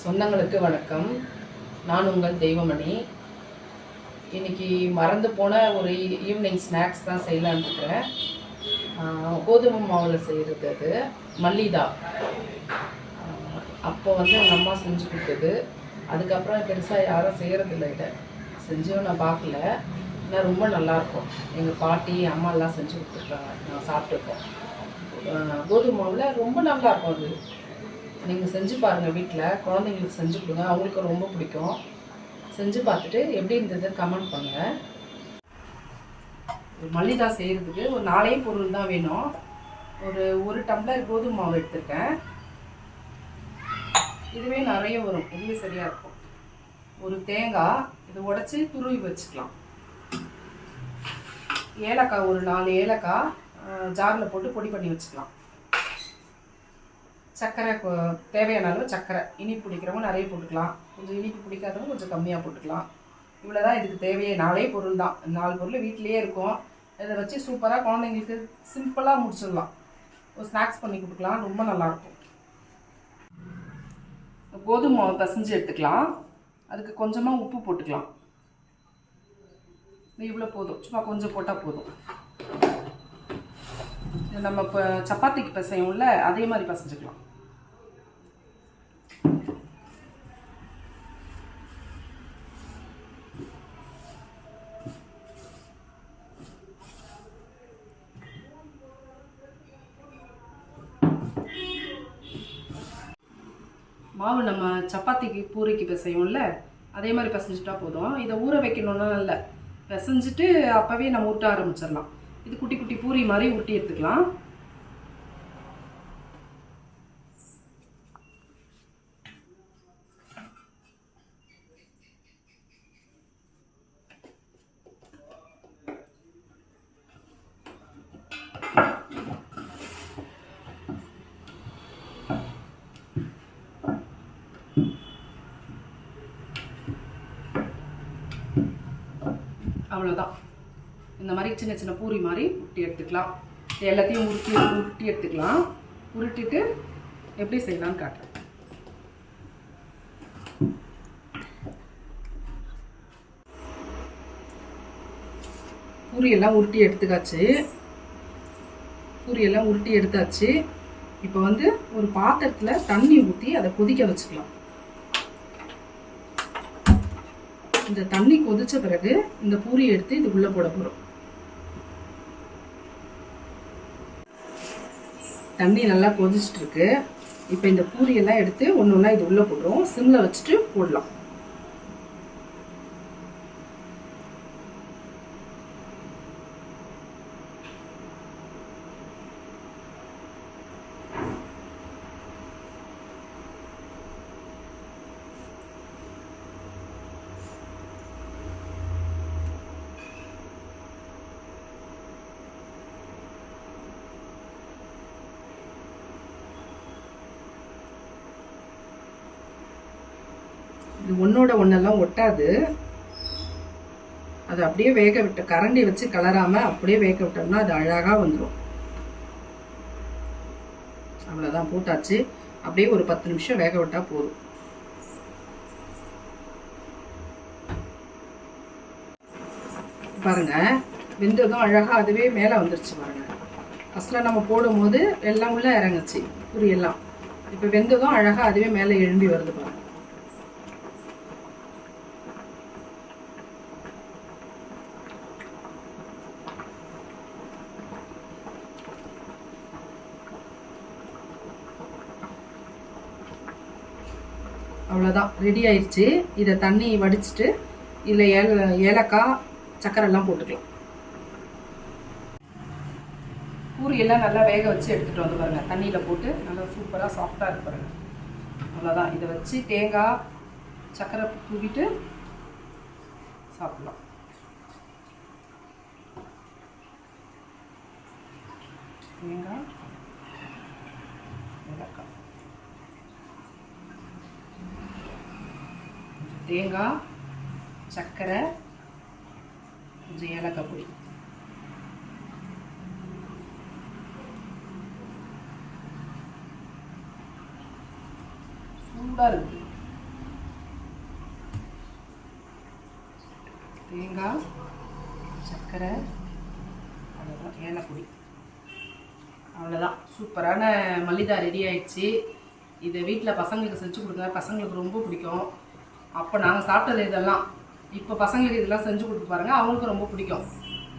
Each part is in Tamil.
சொந்தங்களுக்கு வணக்கம். நான் உங்கள் தெய்வமணி. இன்னைக்கு மறந்து போன ஒரு ஈவினிங் ஸ்நாக்ஸ் தான் செய்யலான்னு இருக்கிறேன். கோதுமை மாவில் செய்கிறது அது. மல்லிதா. அப்போ வந்து எங்கள் அம்மா செஞ்சு கொடுத்தது. அதுக்கப்புறம் பெருசாக யாரும் செய்கிறதில்ல இதை. செஞ்சும் நான் பார்க்கல. ஆனால் ரொம்ப நல்லாயிருக்கும். எங்கள் பாட்டி அம்மா எல்லாம் செஞ்சு கொடுத்துருக்காங்க. நான் சாப்பிட்ருக்கோம் கோதுமை மாவில் ரொம்ப நல்லாயிருக்கும் அது. நீங்கள் செஞ்சு பாருங்கள் வீட்டில் குழந்தைங்களுக்கு செஞ்சு கொடுங்க. அவங்களுக்கு ரொம்ப பிடிக்கும். செஞ்சு பார்த்துட்டு எப்படி இருந்தது கமெண்ட் பண்ணுங்கள் ஒரு மல்லிதா செய்கிறதுக்கு ஒரு நாலே பொருள் தான் வேணும். ஒரு ஒரு டம்ளர் கோதுமை மாவு எடுத்திருக்கேன். இதுவே நிறைய வரும். இதுவே சரியாக இருக்கும். ஒரு தேங்காய் இதை உடச்சி துருவி வச்சுக்கலாம். ஏலக்காய் ஒரு நாலு ஏலக்காய் ஜாரில் போட்டு பொடி பண்ணி வச்சுக்கலாம். சர்க்கரை தேவையான அளவு சர்க்கரை இனிப்பு பிடிக்கிறவங்க நிறைய போட்டுக்கலாம். கொஞ்சம் இனிப்பு பிடிக்காதவங்க கொஞ்சம் கம்மியாக போட்டுக்கலாம். இவ்வளோ தான் இதுக்கு தேவையே. நாலே பொருள் தான். நாலு பொருள் வீட்டிலேயே இருக்கும். இதை வச்சு சூப்பராக குழந்தைங்களுக்கு சிம்பிளாக முடிச்சிடலாம். ஒரு ஸ்நாக்ஸ் பண்ணி கொடுக்கலாம். ரொம்ப நல்லாயிருக்கும். கோதுமை மாவு பசைஞ்சு எடுத்துக்கலாம். அதுக்கு கொஞ்சமாக உப்பு போட்டுக்கலாம். இவ்வளோ போதும். சும்மா கொஞ்சம் போட்டால் போதும். நம்ம இப்போ சப்பாத்திக்கு பிசையும்ல அதே மாதிரி பசைஞ்சுக்கலாம். மாவு நம்ம சப்பாத்திக்கு பூரிக்கு பிசையும்ல அதே மாதிரி பிசைஞ்சிட்டா போதும். இதை ஊற வைக்கணும்னா இல்லை. பிசைஞ்சிட்டு அப்போவே நம்ம உருட்ட ஆரம்பிச்சிடலாம். இது குட்டி குட்டி பூரி மாதிரி உருட்டி எடுத்துக்கலாம். அவ்வளோதான் இந்த மாதிரி சின்ன சின்ன பூரி மாதிரி உருட்டி எடுத்துக்கலாம். எல்லாத்தையும் உருட்டி உருட்டி எடுத்துக்கலாம். உருட்டிட்டு எப்படி செய்யலாம்னு காட்டுறேன். பூரியெல்லாம் உருட்டி எடுத்துக்காச்சு. பூரியெல்லாம் உருட்டி எடுத்தாச்சு. இப்போ வந்து ஒரு பாத்திரத்தில் தண்ணி ஊற்றி அதை கொதிக்க வச்சுக்கலாம். இந்த தண்ணி கொதிச்ச பிறகு இந்த பூரி எடுத்து இது உள்ள போட போறோம். தண்ணி நல்லா கொதிச்சிட்டு இருக்கு. இப்போ இந்த பூரி எல்லாம் எடுத்து ஒன்று ஒன்றா இது உள்ள போடுறோம் சிம்ல வச்சுட்டு போடலாம். இது ஒன்றோட ஒன்றெல்லாம் ஒட்டாது. அது அப்படியே வேக விட்டு கரண்டி வச்சு கலராமல் அப்படியே வேக விட்டோம்னா அது அழகாக வந்துடும் அவ்வளோதான் போட்டாச்சு. அப்படியே ஒரு பத்து நிமிஷம் வேக விட்டால் போதும். பாருங்க வெந்ததும் அழகாக அதுவே மேலே வந்துருச்சு பாருங்க. ஃபஸ்ட்டில் நம்ம போடும்போது எல்லாம் உள்ளே இறங்குச்சு புரியலாம் எல்லாம் இப்போ வெந்ததும் அழகாக அதுவே மேலே எழும்பி வருது பாருங்க. அவ்வளோதான் ரெடி ஆயிடுச்சு. இதை தண்ணி வடிச்சிட்டு இதில் ஏல ஏலக்காய் சக்கரைலாம் போட்டுக்கலாம். பூரியெல்லாம் நல்லா வேக வச்சு எடுத்துகிட்டு வந்து பாருங்க. தண்ணியில் போட்டு நல்லா சூப்பராக சாஃப்டாக இருக்கு பாருங்க. அவ்வளோதான் இதை வச்சு தேங்காய் சக்கரை தூவிட்டு சாப்பிடலாம். தேங்காய் ஏலக்காய். தேங்காய் சர்க்கரை கொஞ்சம் ஏலக்காய் பொடி. சூடாக இருக்குது தேங்காய் சர்க்கரை அவ்வளோதான் ஏலப்பொடி அவ்வளோதான் சூப்பரான மல்லிதா ரெடி ஆயிடுச்சு. இதை வீட்டில் பசங்களுக்கு செஞ்சு கொடுங்க பசங்களுக்கு ரொம்ப பிடிக்கும். அப்போ நாங்கள் சாப்பிட்டது இதெல்லாம். இப்போ பசங்களுக்கு இதெல்லாம் செஞ்சு கொடுத்து பாருங்க அவங்களுக்கு ரொம்ப பிடிக்கும்.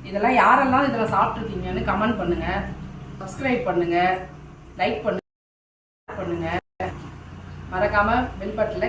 இதெல்லாம் யாரெல்லாம் இதெல்லாம் சாப்பிட்ருக்கீங்கன்னு கமெண்ட் பண்ணுங்கள் சப்ஸ்கிரைப் பண்ணுங்கள் லைக் பண்ணுங்க. பண்ணுங்கள் மறக்காமல் பெல் பட்டில்